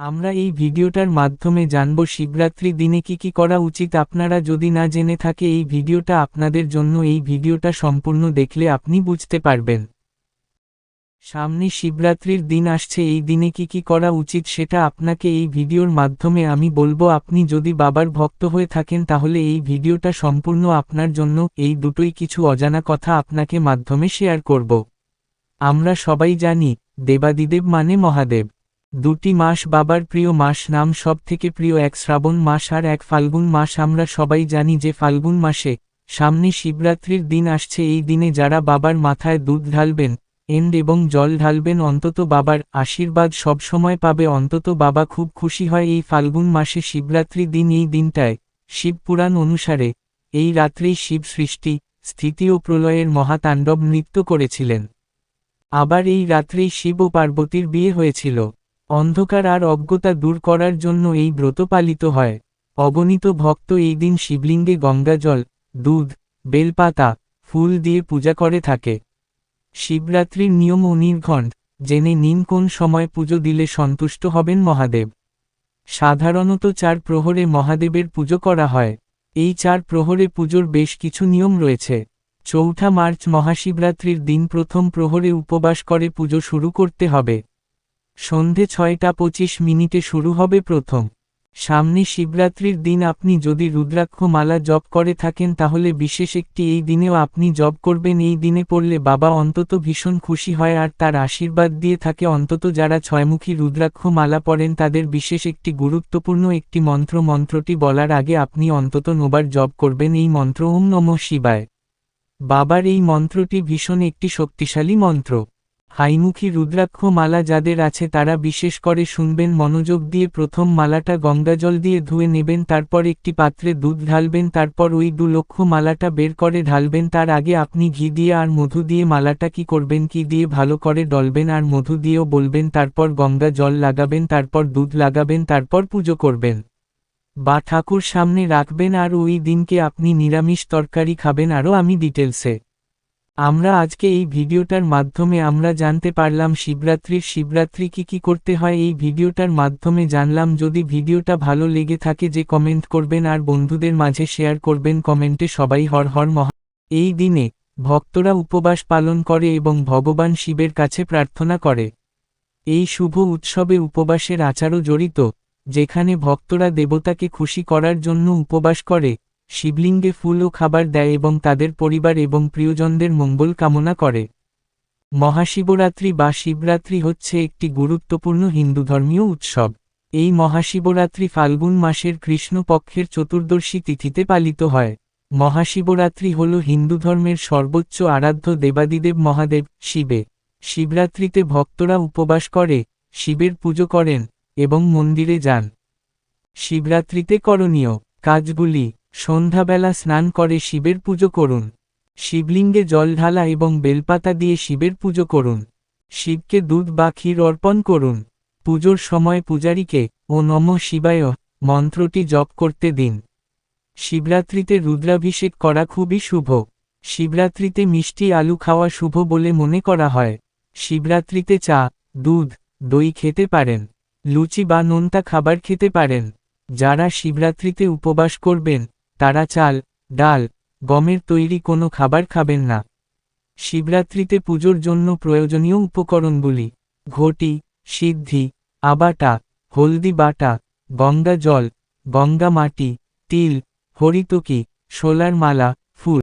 আমরা এই ভিডিওটার মাধ্যমে জানব শিবরাত্রি দিনে কি কি করা উচিত। আপনারা যদি না জেনে থাকে এই ভিডিওটা, আপনাদের জন্য এই ভিডিওটা সম্পূর্ণ দেখলে আপনি বুঝতে পারবেন। সামনে শিবরাত্রির দিন আসছে, এই দিনে কি কি করা উচিত সেটা আপনাকে এই ভিডিওর মাধ্যমে আমি বলব। আপনি যদি বাবার ভক্ত হয়ে থাকেন, তাহলে এই ভিডিওটা সম্পূর্ণ আপনার জন্য। এই দুটোই কিছু অজানা কথা আপনাকে মাধ্যমে শেয়ার করব। আমরা সবাই জানি, দেবাদিদেব মানে মহাদেব। দুটি মাস বাবার প্রিয় মাস নাম সব থেকে প্রিয় এক শ্রাবণ মাস আর এক ফাল্গুন মাস। আমরা সবাই জানি যে ফাল্গুন মাসে সামনে শিবরাত্রির দিন আসছে। এই দিনে যারা বাবার মাথায় দুধ ঢালবেন, এন্ড এবং জল ঢালবেন, অন্তত বাবার আশীর্বাদ সবসময় পাবে। অন্তত বাবা খুব খুশি হয় এই ফাল্গুন মাসে শিবরাত্রি দিন। এই দিনটায় শিবপুরাণ অনুসারে এই রাত্রেই শিব সৃষ্টি, স্থিতি ও প্রলয়ের মহাতাণ্ডব নৃত্য করেছিলেন। আবার এই রাত্রেই শিব ও পার্বতীর বিয়ে হয়েছিল। অন্ধকার আর অজ্ঞতা দূর করার জন্য এই ব্রত পালিত হয়। অগণিত ভক্ত এই দিন শিবলিঙ্গে গঙ্গাজল দুধ, বেলপাতা, ফুল দিয়ে পূজা করে থাকে। শিবরাত্রির নিয়ম ও নির্ঘণ্ট, জেনে নিন কোন সময় পুজো দিলে সন্তুষ্ট হবেন মহাদেব। সাধারণত চার প্রহরে মহাদেবের পুজো করা হয়। এই চার প্রহরে পুজোর বেশ কিছু নিয়ম রয়েছে। চৌঠা মার্চ মহাশিবরাত্রির দিন প্রথম প্রহরে উপবাস করে পুজো শুরু করতে হবে। সন্ধে ছয়টা পঁচিশ মিনিটে শুরু হবে প্রথম। সামনে শিবরাত্রির দিন আপনি যদি রুদ্রাক্ষ মালা জপ করে থাকেন তাহলে বিশেষ একটি এই দিনেও আপনি জপ করবেন। এই দিনে পড়লে বাবা অন্তত ভীষণ খুশি হয় আর তার আশীর্বাদ দিয়ে থাকে। অন্তত যারা ছয়মুখী রুদ্রাক্ষ মালা পড়েন তাদের বিশেষ একটি গুরুত্বপূর্ণ একটি মন্ত্র। মন্ত্রটি বলার আগে আপনি অন্তত নোবার জপ করবেন। এই মন্ত্র, ওম নম শিবায়। বাবার এই মন্ত্রটি ভীষণ একটি শক্তিশালী মন্ত্র। হাইমুখী রুদ্রাক্ষ মালা যাদের আছে তারা বিশেষ করে শুনবেন মনোযোগ দিয়ে প্রথম মালাটা গঙ্গাজল দিয়ে ধুয়ে নেবেন, তারপর একটি পাত্রে দুধ ঢালবেন, তারপর ওই দু লক্ষ মালাটা বের করে ঢালবেন। তার আগে আপনি ঘি দিয়ে আর মধু দিয়ে মালাটা কি করবেন, কি দিয়ে ভালো করে ডলবেন আর মধু দিয়েও বলবেন, তারপর গঙ্গা জল লাগাবেন, তারপর দুধ লাগাবেন, তারপর পুজো করবেন। বা ঠাকুর সামনে রাখবেন আর ওই দিনকে আপনি নিরামিষ তরকারি খাবেন, আরও আমি ডিটেলসে। আমরা আজকে এই ভিডিওটার মাধ্যমে আমরা জানতে পারলাম শিবরাত্রির শিবরাত্রি কি কি করতে হয়। এই ভিডিওটার মাধ্যমে জানলাম, যদি ভিডিওটা ভালো লেগে থাকে যে কমেন্ট করবেন আর বন্ধুদের মাঝে শেয়ার করবেন, কমেন্টে সবাই হর হর মহা। এই দিনে ভক্তরা উপবাস পালন করে এবং ভগবান শিবের কাছে প্রার্থনা করে। এই শুভ উৎসবে উপবাসের আচারও জড়িত, যেখানে ভক্তরা দেবতাকে খুশি করার জন্য উপবাস করে। শিবলিঙ্গে ফুল ও খাবার দেয় এবং তাদের পরিবার এবং প্রিয়জনদের মঙ্গল কামনা করে। মহাশিবরাত্রি বা শিবরাত্রি হচ্ছে একটি গুরুত্বপূর্ণ হিন্দু ধর্মীয় উৎসব। এই মহাশিবরাত্রি ফাল্গুন মাসের কৃষ্ণপক্ষের চতুর্দশী তিথিতে পালিত হয়। মহাশিবরাত্রি হল হিন্দু ধর্মের সর্বোচ্চ আরাধ্য দেবাদিদেব মহাদেব, শিবে। শিবরাত্রিতে ভক্তরা উপবাস করে, শিবের পুজো করেন এবং মন্দিরে যান। শিবরাত্রিতে করণীয় কাজগুলি সন্ধ্যাবেলা স্নান করে শিবের পুজো করুন। শিবলিঙ্গে জল ঢালা এবং বেলপাতা দিয়ে শিবের পুজো করুন। শিবকে দুধ বা ক্ষীর অর্পণ করুন। পুজোর সময় পূজারীকে, ও নম শিবায়, মন্ত্রটি জপ করতে দিন। শিবরাত্রিতে রুদ্রাভিষেক করা খুবই শুভ। শিবরাত্রিতে মিষ্টি আলু খাওয়া শুভ বলে মনে করা হয়। শিবরাত্রিতে চা, দুধ, দই খেতে পারেন। লুচি বা নোনতা খাবার খেতে পারেন। যারা শিবরাত্রিতে উপবাস করবেন তারা চাল, ডাল, গমের তৈরি কোনো খাবার খাবেন না। শিবরাত্রিতে পুজোর জন্য প্রয়োজনীয় উপকরণগুলি, ঘটি, সিদ্ধি, আবাটা, হলদি বাটা, গঙ্গা জল, গঙ্গা মাটি, তিল, হরিতকি সোলার মালা